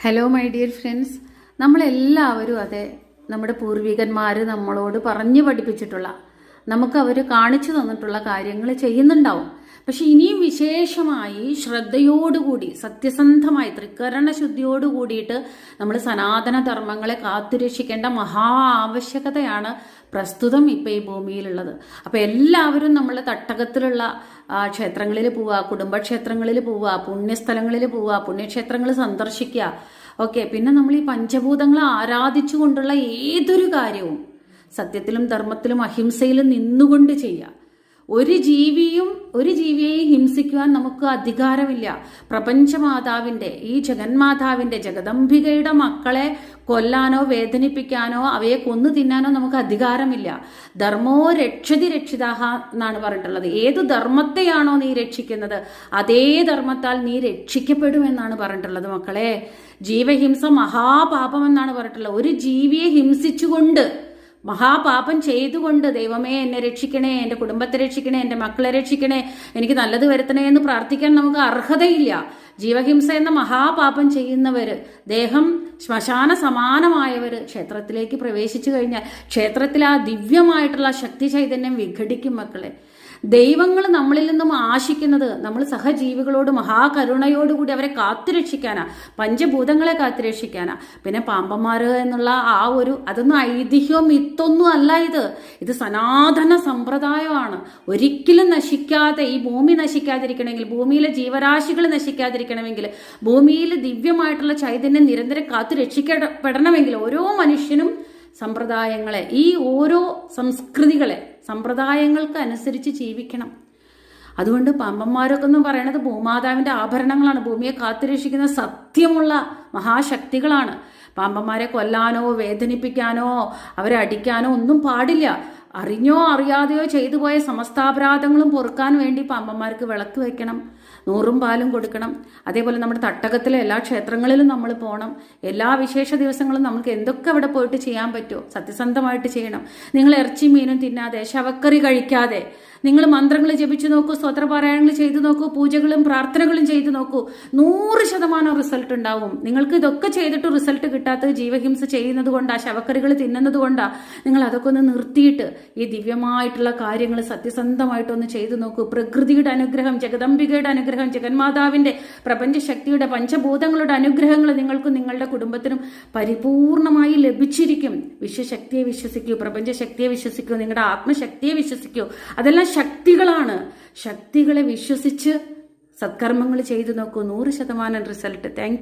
Hello my dear friends നമ്മളെല്ലാവരും അതെ നമ്മുടെ പൂർവികന്മാർ നമ്മളോട് പറഞ്ഞു പഠിപ്പിച്ചിട്ടുള്ള നമുക്ക് അവർ കാണിച്ചു തന്നിട്ടുള്ള കാര്യങ്ങൾ ചെയ്യുന്നുണ്ടാവും. പക്ഷെ ഇനിയും വിശേഷമായി ശ്രദ്ധയോടുകൂടി സത്യസന്ധമായി ത്രികരണ ശുദ്ധിയോട് കൂടിയിട്ട് നമ്മൾ സനാതന ധർമ്മങ്ങളെ കാത്തുരക്ഷിക്കേണ്ട മഹാ ആവശ്യകതയാണ് പ്രസ്തുതം ഇപ്പം ഈ ഭൂമിയിലുള്ളത്. അപ്പോൾ എല്ലാവരും നമ്മൾ തട്ടകത്തിലുള്ള ക്ഷേത്രങ്ങളിൽ പോവുക കുടുംബക്ഷേത്രങ്ങളിൽ പോവുക പുണ്യസ്ഥലങ്ങളിൽ പോവുക പുണ്യക്ഷേത്രങ്ങൾ സന്ദർശിക്കുക ഓക്കെ പിന്നെ നമ്മൾ ഈ പഞ്ചഭൂതങ്ങളെ ആരാധിച്ചുകൊണ്ടുള്ള ഏതൊരു കാര്യവും സത്യത്തിലും ധർമ്മത്തിലും അഹിംസയിലും നിന്നുകൊണ്ട് ചെയ്യുക ഒരു ജീവിയും ഒരു ജീവിയെയും ഹിംസിക്കുവാൻ നമുക്ക് അധികാരമില്ല. പ്രപഞ്ചമാതാവിന്റെ ഈ ജഗന്മാതാവിന്റെ ജഗദംബികയുടെ മക്കളെ കൊല്ലാനോ വേദനിപ്പിക്കാനോ അവയെ കൊന്നു തിന്നാനോ നമുക്ക് അധികാരമില്ല. ധർമ്മോ രക്ഷതി രക്ഷിതാഹ എന്നാണ് പറഞ്ഞിട്ടുള്ളത്. ഏത് ധർമ്മത്തെയാണോ നീ രക്ഷിക്കുന്നത് അതേ ധർമ്മത്താൽ നീ രക്ഷിക്കപ്പെടുമെന്നാണ് പറഞ്ഞിട്ടുള്ളത് മക്കളെ. ജീവഹിംസ മഹാപാപമെന്നാണ് പറഞ്ഞിട്ടുള്ളത്. ഒരു ജീവിയെ ഹിംസിച്ചുകൊണ്ട് മഹാപാപം ചെയ്തുകൊണ്ട് ദൈവമേ എന്നെ രക്ഷിക്കണേ എന്റെ കുടുംബത്തെ രക്ഷിക്കണേ എന്റെ മക്കളെ രക്ഷിക്കണേ എനിക്ക് നല്ലത് വരുത്തണേ എന്ന് പ്രാർത്ഥിക്കാൻ നമുക്ക് അർഹതയില്ല. ജീവഹിംസ എന്ന മഹാപാപം ചെയ്യുന്നവർ ദേഹം ശ്മശാന സമാനമായവർ ക്ഷേത്രത്തിലേക്ക് പ്രവേശിച്ചു കഴിഞ്ഞാൽ ക്ഷേത്രത്തിൽ ആ ദിവ്യമായിട്ടുള്ള ശക്തി ചൈതന്യം വിഘടിക്കും മക്കളെ. ദൈവങ്ങൾ നമ്മളിൽ നിന്നും ആശിക്കുന്നത് നമ്മൾ സഹജീവികളോട് മഹാകരുണയോടുകൂടി അവരെ കാത്തുരക്ഷിക്കാനാ പഞ്ചഭൂതങ്ങളെ കാത്തുരക്ഷിക്കാനാ. പിന്നെ പാമ്പന്മാർ എന്നുള്ള ആ ഒരു അതൊന്നും ഐതിഹ്യവും മിത്തൊന്നും അല്ല ഇത്. ഇത് സനാതന സമ്പ്രദായമാണ്. ഒരിക്കലും നശിക്കാതെ ഈ ഭൂമി നശിക്കാതിരിക്കണമെങ്കിൽ ഭൂമിയിലെ ജീവരാശികൾ നശിക്കാതിരിക്കണമെങ്കിൽ ഭൂമിയിൽ ദിവ്യമായിട്ടുള്ള ചൈതന്യം നിരന്തരം കാത്തു രക്ഷിക്കപ്പെടണമെങ്കിൽ ഓരോ മനുഷ്യനും സമ്പ്രദായങ്ങളെ ഈ ഓരോ സംസ്കൃതികളെ സമ്പ്രദായങ്ങൾക്ക് അനുസരിച്ച് ജീവിക്കണം. അതുകൊണ്ട് പാമ്പന്മാരൊക്കെ എന്ന് പറയണത് ഭൂമാതാവിന്റെ ആഭരണങ്ങളാണ്. ഭൂമിയെ കാത്തുരക്ഷിക്കുന്ന സത്യമുള്ള മഹാശക്തികളാണ്. പാമ്പന്മാരെ കൊല്ലാനോ വേദനിപ്പിക്കാനോ അവരെ അടിക്കാനോ ഒന്നും പാടില്ല. അറിഞ്ഞോ അറിയാതെയോ ചെയ്തു പോയ സമസ്താപരാധങ്ങളും പൊറുക്കാൻ വേണ്ടി പാമ്പന്മാർക്ക് വിളക്ക് വെക്കണം നൂറും പാലും കൊടുക്കണം. അതേപോലെ നമ്മുടെ തട്ടകത്തിലെ എല്ലാ ക്ഷേത്രങ്ങളിലും നമ്മൾ പോകണം എല്ലാ വിശേഷ ദിവസങ്ങളും നമുക്ക് എന്തൊക്കെ അവിടെ പോയിട്ട് ചെയ്യാൻ പറ്റുമോ സത്യസന്ധമായിട്ട് ചെയ്യണം. നിങ്ങൾ ഇറച്ചി മീനും തിന്നാതെ ശവക്കറി കഴിക്കാതെ നിങ്ങൾ മന്ത്രങ്ങൾ ജപിച്ചു നോക്കൂ സ്വത്രപാരായണങ്ങൾ ചെയ്തു നോക്കൂ പൂജകളും പ്രാർത്ഥനകളും ചെയ്തു നോക്കൂ നൂറ് ശതമാനം റിസൾട്ട് ഉണ്ടാവും. നിങ്ങൾക്ക് ഇതൊക്കെ ചെയ്തിട്ട് റിസൾട്ട് കിട്ടാത്തത് ജീവഹിംസ ചെയ്യുന്നത് കൊണ്ടാ ശവക്കറികൾ തിന്നുന്നത് കൊണ്ടാ. നിങ്ങൾ അതൊക്കെ ഒന്ന് നിർത്തിയിട്ട് ഈ ദിവ്യമായിട്ടുള്ള കാര്യങ്ങൾ സത്യസന്ധമായിട്ടൊന്ന് ചെയ്തു നോക്കൂ. പ്രകൃതിയുടെ അനുഗ്രഹം ജഗദംബികയുടെ അനുഗ്രഹം ജഗന്മാതാവിന്റെ പ്രപഞ്ചശക്തിയുടെ പഞ്ചഭൂതങ്ങളുടെ അനുഗ്രഹങ്ങൾ നിങ്ങൾക്കും നിങ്ങളുടെ കുടുംബത്തിനും പരിപൂർണമായി ലഭിച്ചിരിക്കും. വിശ്വശക്തിയെ വിശ്വസിക്കൂ പ്രപഞ്ചശക്തിയെ വിശ്വസിക്കൂ നിങ്ങളുടെ ആത്മശക്തിയെ വിശ്വസിക്കൂ. അതെല്ലാം ശക്തികളാണ്. ശക്തികളെ വിശ്വസിച്ച് സത്കർമ്മങ്ങൾ ചെയ്തു നോക്കൂ. നൂറ് ശതമാനം റിസൾട്ട്. താങ്ക്